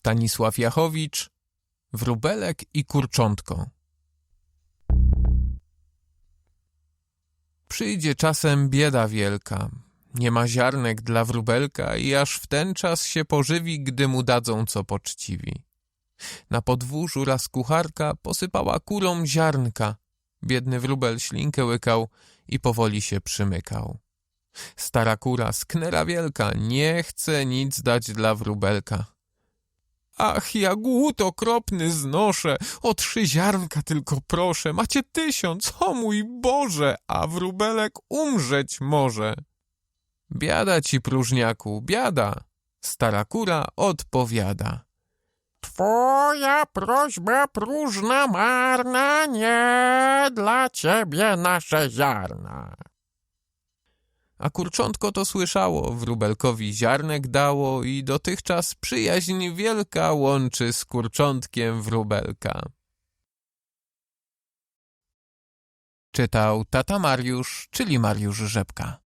Stanisław Jachowicz, Wróbelek i Kurczątko. Przyjdzie czasem bieda wielka. Nie ma ziarnek dla wróbelka i aż w ten czas się pożywi, gdy mu dadzą co poczciwi. Na podwórzu raz kucharka posypała kurą ziarnka. Biedny wróbel ślinkę łykał i powoli się przymykał. Stara kura, sknera wielka, nie chce nic dać dla wróbelka. Ach, ja głód okropny znoszę, o trzy ziarnka tylko proszę, macie tysiąc, o mój Boże, a wróbelek umrzeć może. Biada ci, próżniaku, biada, stara kura odpowiada. Twoja prośba próżna, marna, nie dla ciebie nasze ziarna. A kurczątko to słyszało, wróbelkowi ziarnek dało i dotychczas przyjaźń wielka łączy z kurczątkiem wróbelka. Czytał tata Mariusz, czyli Mariusz Rzepka.